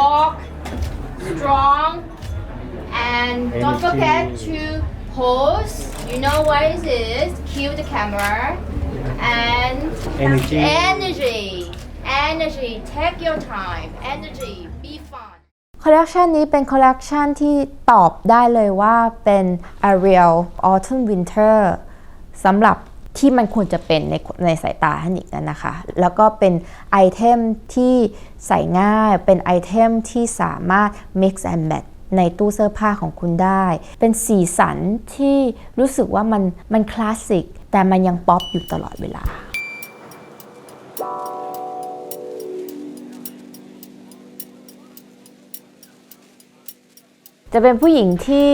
walk strong and don't Energy. forget to pose you know what it is cue the camera and Energy. energy energy take your time energy be fun คอลเลกชันนี้เป็นคอลเลกชันที่ตอบได้เลยว่าเป็น Ariel Autumn Winter สำหรับ ที่มันควรจะเป็นในในสายตาท่านอีกนั่นนะคะ แล้วก็เป็นไอเทมที่ใส่ง่าย เป็นไอเทมที่สามารถ mix and match ในตู้เสื้อผ้าของคุณได้ เป็นสีสันที่รู้สึกว่ามันมันคลาสสิก แต่มันยังป๊อปอยู่ตลอดเวลา จะเป็นผู้หญิงที่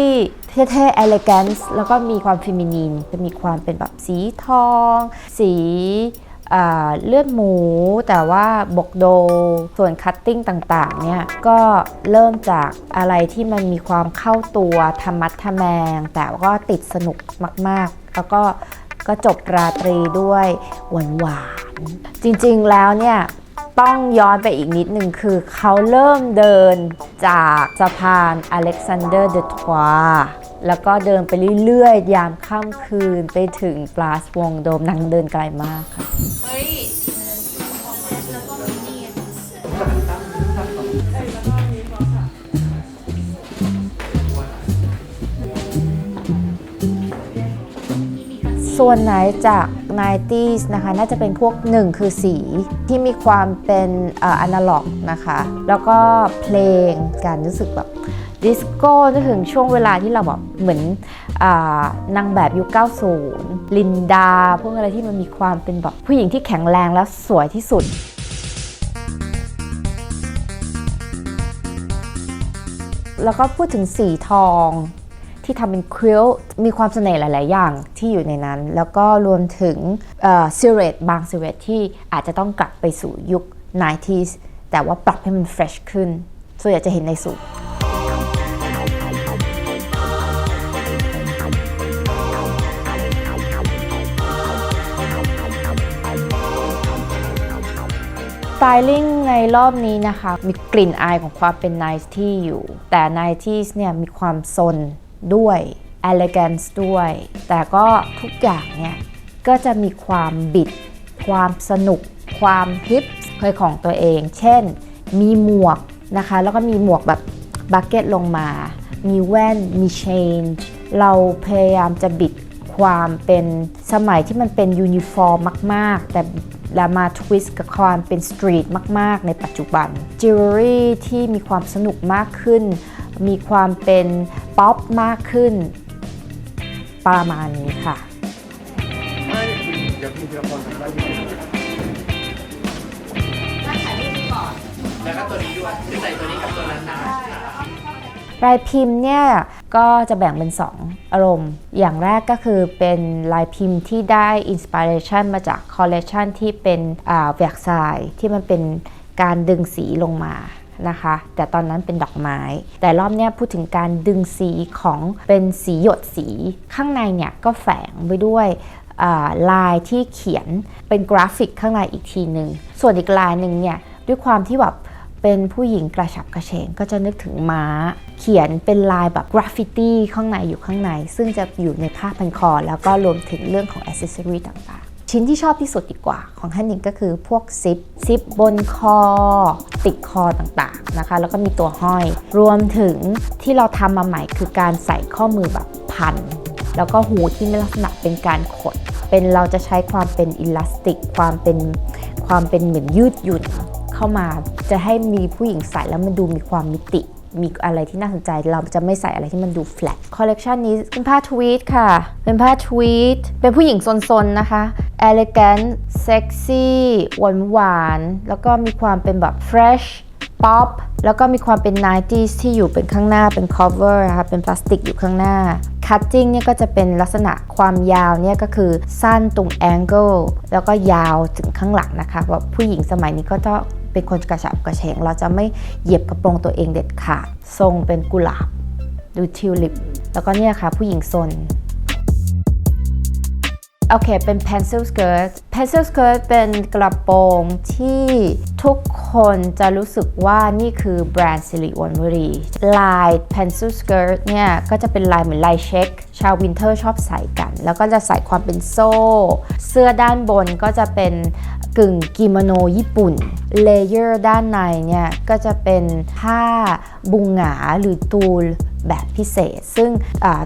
เท่ๆ elegance แล้วก็มีความฟิมินีน จะมีความเป็นแบบสีทอง สีเลือดหมู แต่ว่าบกโด ส่วนคัตติ้งต่างๆเนี่ยก็เริ่มจากอะไรที่มันมีความเข้าตัวธรรมัดทะแมง แต่ก็ติดสนุกมากๆ แล้วก็ก็จบราตรีด้วยหวานๆจริงๆแล้วเนี่ย ต้องย้อนไปอีกนิดหนึ่งคือเขาเริ่มเดินจากสะพานอเล็กซานเดอร์เดทวาแล้วก็เดินไปเรื่อยๆ ยามค่ำคืนไปถึงปลาสวงโดมนางเดินไกลมากค่ะส่วนไหนจาก 90s นะคะน่าจะเป็นพวกหนึ่งคือสีที่มีความเป็นอะนาล็อกนะคะแล้วก็เพลงการรู้สึกแบบดิสโก้นึกถึงช่วงเวลาที่เราแบบเหมือนอนางแบบยุค 90 ลินดา พวกอะไรที่มันมีความเป็นแบบผู้หญิงที่แข็งแรงและสวยที่สุดแล้วก็พูดถึงสีทอง ที่ทำเป็นคริลมีความเสน่ห์หลาย ๆ อย่างที่อยู่ในนั้น แล้วก็รวมถึงซิเรตบางซิเรตที่อาจจะต้องกลับไปสู่ยุค 90s แต่ว่าปรับให้มันเฟรชขึ้น ส่วนใหญ่จะเห็นในสูตรสไตลิ่งในรอบนี้นะคะ มีกลิ่นอายของความเป็น90อยู่ แต่ 90s เนี่ยมีความซน ด้วย elegance ด้วย แต่ก็ทุกอย่างเนี่ย ก็จะมีความบิด ความสนุก ความฮิปเคยของตัวเอง เช่น มีหมวกนะคะ แล้วก็มีหมวกแบบบักเก็ตลงมา มีแว่น มี change เราพยายามจะบิดความเป็นสมัยที่มันเป็นยูนิฟอร์มมาก ๆ แต่แล้วมาทวิสต์กับความเป็นสตรีทมาก ๆ ในปัจจุบันจิวเวลรี่ที่มีความสนุกมากขึ้น มีความเป็นป๊อปมากขึ้น ประมาณนี้ค่ะแล้วก็ตัวนี้ด้วยใส่ตัวนี้กับตัวนั้นได้ลายพิมพ์เนี่ยก็จะแบ่งเป็น 2 อารมณ์ อย่างแรกก็คือเป็นลายพิมพ์ที่ได้อินสปิเรชันมาจากคอลเล t ชันที่เป็นแวกไซที่มันเป็นการดึงสีลงมา นะคะ แต่ตอนนั้นเป็นดอกไม้ แต่รอบนี้พูดถึงการดึงสีของเป็นสีหยดสี ข้างในเนี่ยก็แฝงไปด้วยลายที่เขียนเป็นกราฟิกข้างในอีกทีหนึ่ง ส่วนอีกลายหนึ่งเนี่ยด้วยความที่แบบเป็นผู้หญิงกระฉับกระเฉงก็จะนึกถึงม้า เขียนเป็นลายแบบกราฟฟิตี้ข้างในอยู่ข้างใน ซึ่งจะอยู่ในผ้าพันคอ แล้วก็รวมถึงเรื่องของอ c เซสซอรีต่างๆ ชิ้นที่ชอบที่สุดดีกว่า ของฮันนิงก็คือพวกซิปซิปบนคอ ติดคอต่างๆนะคะ แล้วก็มีตัวห้อย รวมถึงที่เราทำมาใหม่คือการใส่ข้อมือแบบพัน แล้วก็หูที่มีลักษณะเป็นการขด เป็นเราจะใช้ความเป็นอิลาสติก ความเป็นความเป็นเหมือนยืดหยุ่นเข้ามาจะให้มีผู้หญิงใส่แล้วมันดูมีความมิติมีอะไรที่น่าสนใจเราจะไม่ใส่อะไรที่มันดูแฟลตคอลเลกชันนี้เป็นผ้าทวีตค่ะ เป็นผ้าทวีตเป็นผู้หญิงซนๆนะคะ elegant sexy หวานหวานๆแล้วก็มีความเป็นแบบ fresh pop แล้วก็มีความเป็น 90s ที่อยู่เป็นข้างหน้าเป็น cover นะคะเป็นพลาสติกอยู่ข้างหน้า cutting เนี่ยก็จะเป็นลักษณะความยาวเนี่ยก็คือสั้นตรง angle แล้วก็ยาวถึงข้างหลังนะคะว่าผู้หญิงสมัยนี้ก็จะเป็นคนกระฉับกระเฉง เราจะไม่เหยียบกระโปรงตัวเองเด็ดขาดทรงเป็นกุหลาบดูทิวลิป แล้วก็เนี่ยค่ะผู้หญิงซน โอเค เป็น pencil skirt pencil skirt เป็นกระโปรงที่ทุกคนจะรู้สึกว่านี่คือแบรนด์สิริวัณวรีลาย pencil skirt เนี่ย ก็จะเป็นลายเหมือนลายเช็ค ชาววินเทอร์ชอบใส่กัน แล้วก็จะใส่ความเป็นโซ่ เสื้อด้านบนก็จะเป็นกึ่งกิโมโนญี่ปุ่น เลเยอร์ด้านในเนี่ย ก็จะเป็นผ้าบุงหงาหรือตูล แบบพิเศษ ซึ่ง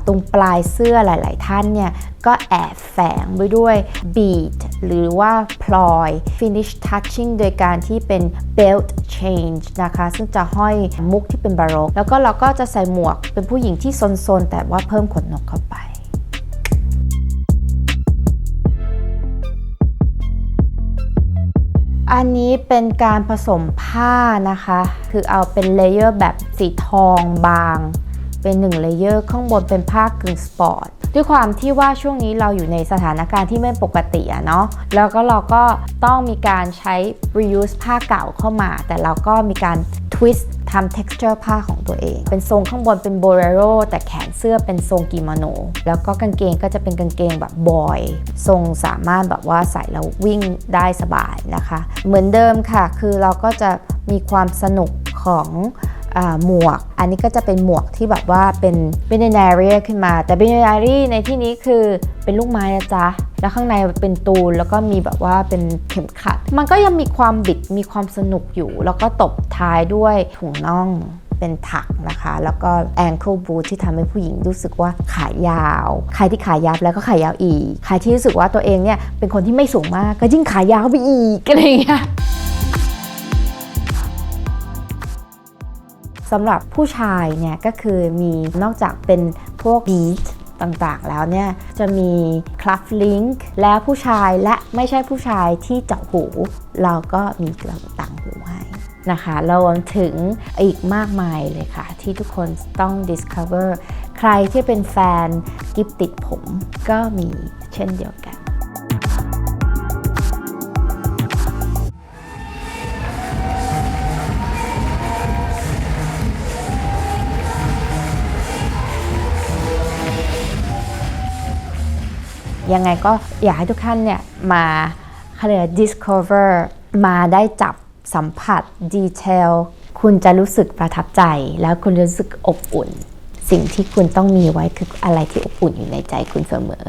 ตรงปลายเสื้อหลาย ๆ ท่านเนี่ย ก็แอบแฝงไว้ด้วย bead หรือว่าพลอย finish touching โดยการที่เป็น belt change นะคะ ซึ่งจะห้อยมุกที่เป็นบาโรก แล้วก็เราก็จะใส่หมวกเป็นผู้หญิงที่ซน ๆ แต่ว่าเพิ่มขนนกเข้าไปอันนี้เป็นการผสมผ้านะคะ คือเอาเป็นเลเยอร์แบบสีทองบาง เป็นหนึ่งเลเยอร์ข้างบนเป็นผ้ากึ่งสปอร์ตด้วยความที่ว่าช่วงนี้เราอยู่ในสถานการณ์ที่ไม่ปกติอะเนาะแล้วก็เราก็ต้องมีการใช้ reuse ผ้าเก่าเข้ามา แต่เราก็มีการ twist ทำ texture ผ้าของตัวเอง เป็นทรงข้างบนเป็น bolero แต่แขนเสื้อเป็นทรงกิโมโน แล้วก็กางเกงก็จะเป็นกางเกงแบบบอย ทรงสามารถแบบว่าใส่แล้ววิ่งได้สบายนะคะ เหมือนเดิมค่ะ คือเราก็จะมีความสนุกของ หมวก อันนี้ก็จะเป็นหมวกที่แบบว่าเป็นเป็นนเรีขึ้นมา แต่เป็นนเรีในที่นี้คือเป็นลูกไม้นะจ๊ะ แล้วข้างในเป็นตูนแล้วก็มีแบบว่าเป็นเข็มขัด มันก็ยังมีความบิดมีความสนุกอยู่ แล้วก็ตบท้ายด้วยถุงน่องเป็นถักนะคะ แล้วก็ ankle boot ที่ทำให้ผู้หญิงรู้สึกว่าขายาว ใครที่ขายาวแล้วก็ขายาวอีก ใครที่รู้สึกว่าตัวเองเนี่ยเป็นคนที่ไม่สูงมากก็ยิ่งขายาวไปอีกอะไรอย่างเงี้ย สำหรับผู้ชายเนี่ยก็คือมีนอกจากเป็นพวก beat ต่างๆ แล้วเนี่ยจะมี cuff link และผู้ชายและไม่ใช่ผู้ชายที่เจาะหู เราก็มีกระต่างหูให้นะคะรวมถึงอีกมากมายเลยค่ะ ที่ทุกคนต้อง discover ใครที่เป็นแฟนกิฟติดผมก็มีเช่นเดียวกัน ยังไงก็อยากให้ทุกท่านเนี่ยมาเขาเรียกว่า discover มาได้จับสัมผัสดีเทลคุณจะรู้สึกประทับใจ แล้วคุณจะรู้สึกอบอุ่น สิ่งที่คุณต้องมีไว้คืออะไรที่อบอุ่นอยู่ในใจคุณเสมอ